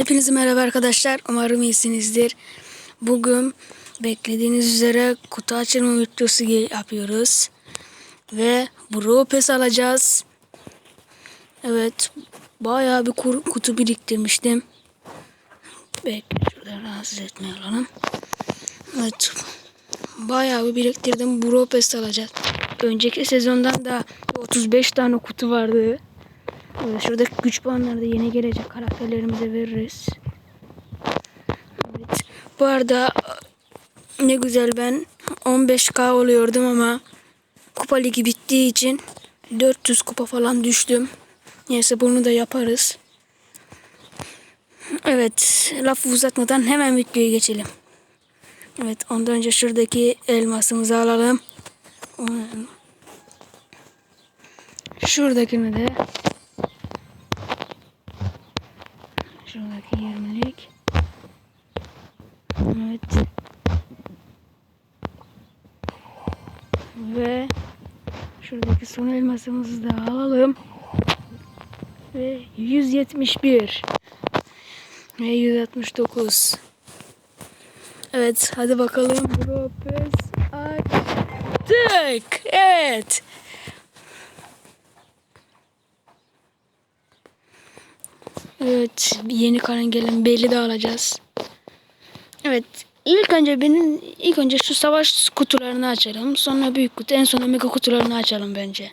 Hepinize merhaba arkadaşlar. Umarım iyisinizdir. Bugün beklediğiniz üzere kutu açılma videosu yapıyoruz. Ve Bro alacağız. Evet. Bayağı bir kutu biriktirmiştim. Bekle şurada rahatsız etmeyelim. Evet. Bayağı bir biriktirdim. Bro alacağız. Önceki sezondan da 35 tane kutu vardı. Şuradaki güç puanları da yeni gelecek karakterlerimize veririz. Evet. Bu arada ne güzel ben 15k oluyordum ama kupa ligi bittiği için 400 kupa falan düştüm. Neyse bunu da yaparız. Evet lafı uzatmadan hemen videoya geçelim. Evet ondan önce şuradaki elmasımızı alalım. Şuradakini de Şuradaki 20'lik. Evet. Ve şuradaki son elmasımızı da alalım. Ve 171. Ve 169. Evet hadi bakalım. Propes açtık. Evet. Evet, yeni kalan gelen belli de alacağız. Evet, ilk önce benim ilk önce şu savaş kutularını açalım. Sonra büyük kutu, en sonra mega kutularını açalım bence.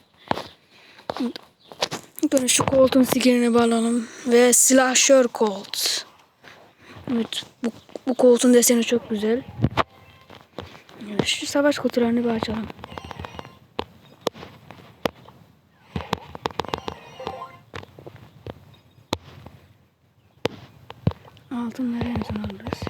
Önce şu koltuğun skinini bağlayalım ve silahşör kolt. Evet, bu, bu koltuğun deseni çok güzel. Şu savaş kutularını bir açalım. Altınları en son alırız.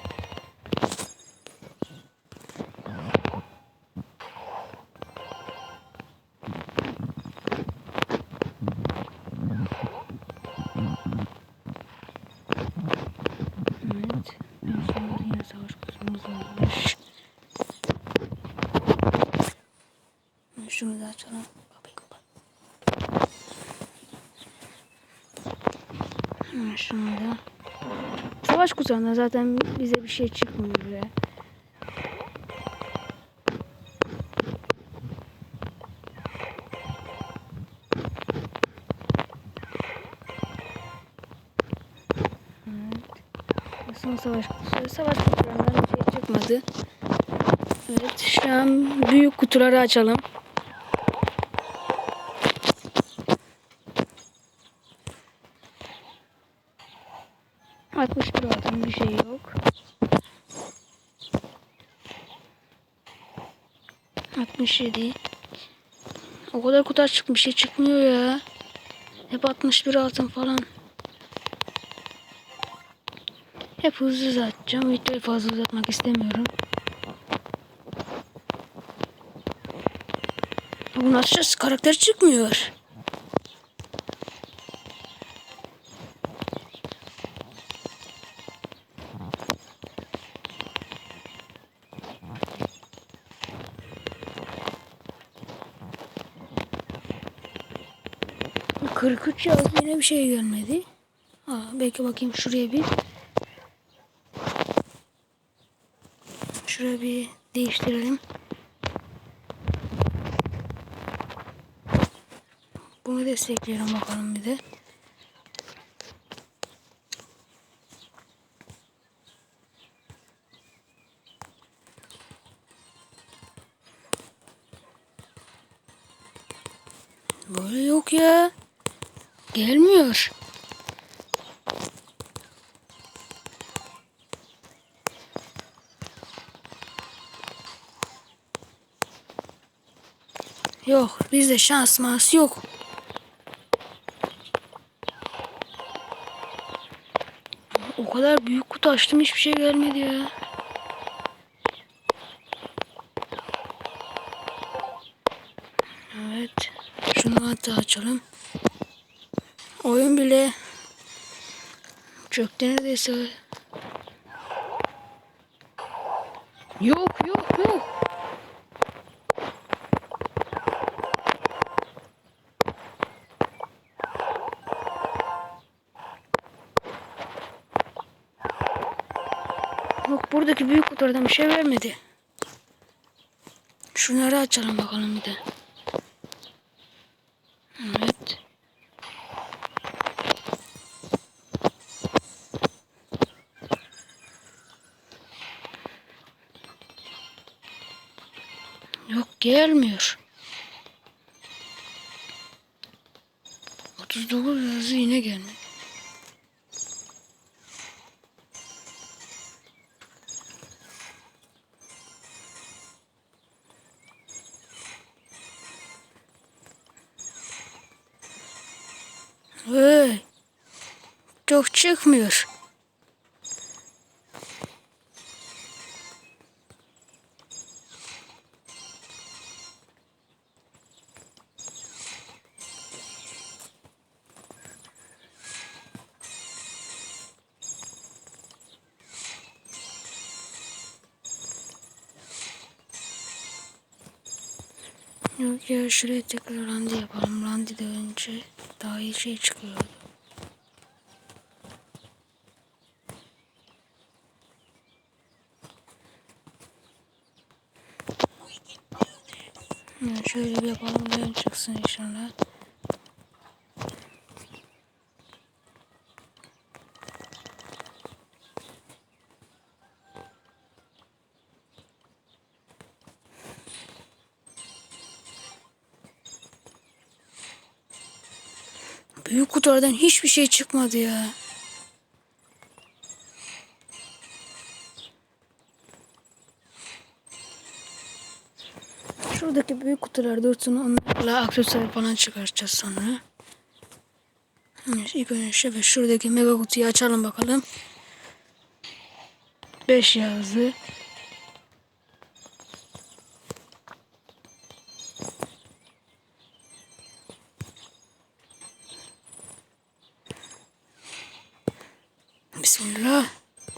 Evet. En son yine savaş kutumuz olmuş. Şunu da açalım. Kapıyı kapat. Şunu da. Savaş kutularında zaten bize bir şey çıkmıyor ya. Evet. Son savaş kutusu. Savaş kutularından bir şey çıkmadı. Evet şu an büyük kutuları açalım. Altmış bir altın bir şey yok. 67. O kadar kutu açık bir şey çıkmıyor ya. Hep 61 altın falan. Hep hızlı uzatacağım. Videoyu fazla uzatmak istemiyorum. Bunu açacağız. Karakter çıkmıyor. 43 yazdı yine bir şey gelmedi. Aa, belki bakayım şuraya bir. Şuraya bir değiştirelim. Bunu destekleyelim bakalım bir de. Böyle yok ya. Gelmiyor. Yok bizde şans mas yok. O kadar büyük kutu açtım hiçbir şey gelmedi ya. Evet. Şunu hatta açalım. Oyun bile çöktü neredeyse. Yok yok yok. Yok buradaki büyük kutulardan bir şey vermedi. Şunları açalım bakalım bir de. Evet. Gelmiyor. 39 yazı yine gelmedi. Hey. Çok çıkmıyor. Yok ya şuraya tekrar randi yapalım. Randi de önce daha iyi şey çıkıyordu. Ya şöyle bir yapalım. Ben çıksın inşallah. Büyük kutulardan hiçbir şey çıkmadı ya. Şuradaki büyük kutular dursun onlarla aksesuar falan çıkaracağız sonra. İlk önce şöyle şuradaki mega kutuyu açalım bakalım. 5 yazdı.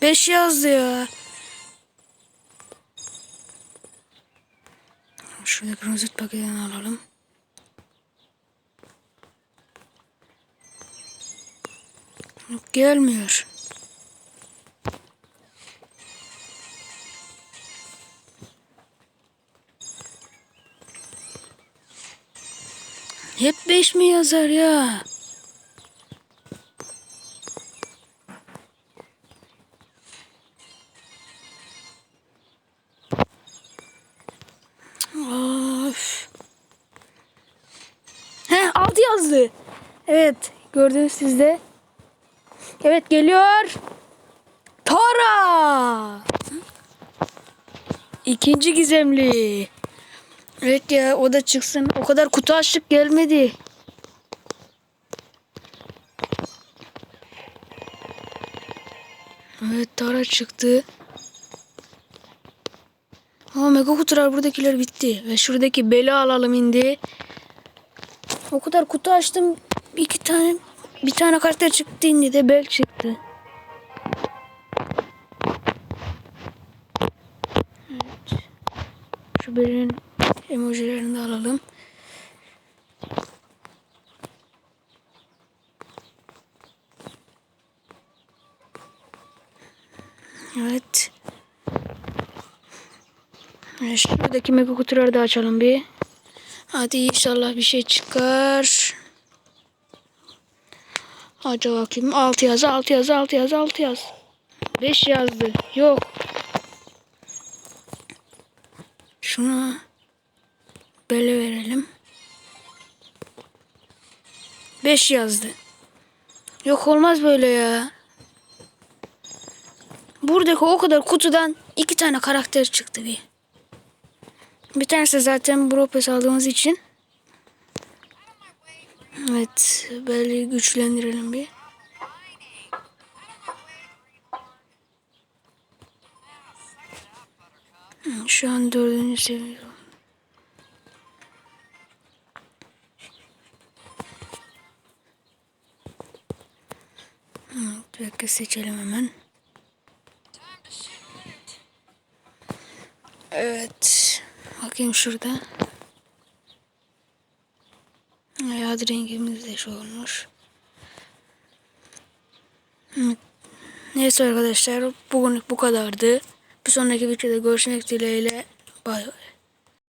5 yazdı ya. Şuradaki rozet paketini alalım. Yok gelmiyor. Hep 5 mi yazar ya? Yazdı. Evet gördünüz siz de. Evet geliyor. Tora. İkinci gizemli. Evet ya o da çıksın. O kadar kutu açlık gelmedi. Evet Tara çıktı. Ama mega kutular buradakiler bitti. Ve şuradaki beli alalım indi. O kadar kutu açtım. iki tane bir tane karakter çıktı indi de bel çıktı. Evet. Şu belin emojilerini de alalım. Evet. Şuradaki mega kutuları da açalım bir. Hadi inşallah bir şey çıkar. Hadi bakayım. 6 yaz, 6 yaz, 6 yaz, 6 yaz. 5 yazdı. Yok. Şunu böyle verelim. 5 yazdı. Yok olmaz böyle ya. Buradaki o kadar kutudan iki tane karakter çıktı bir. Bir tanesi zaten Bropes aldığımız için. Evet. Böyle güçlendirelim bir. Hı, Şu an dördüncü seviye. Evet, bekle seçelim hemen. Evet. Bakayım şurada. Hayat rengimiz de şu olmuş. Neyse arkadaşlar bugünlük bu kadardı. Bir sonraki videoda görüşmek dileğiyle. Bay bay.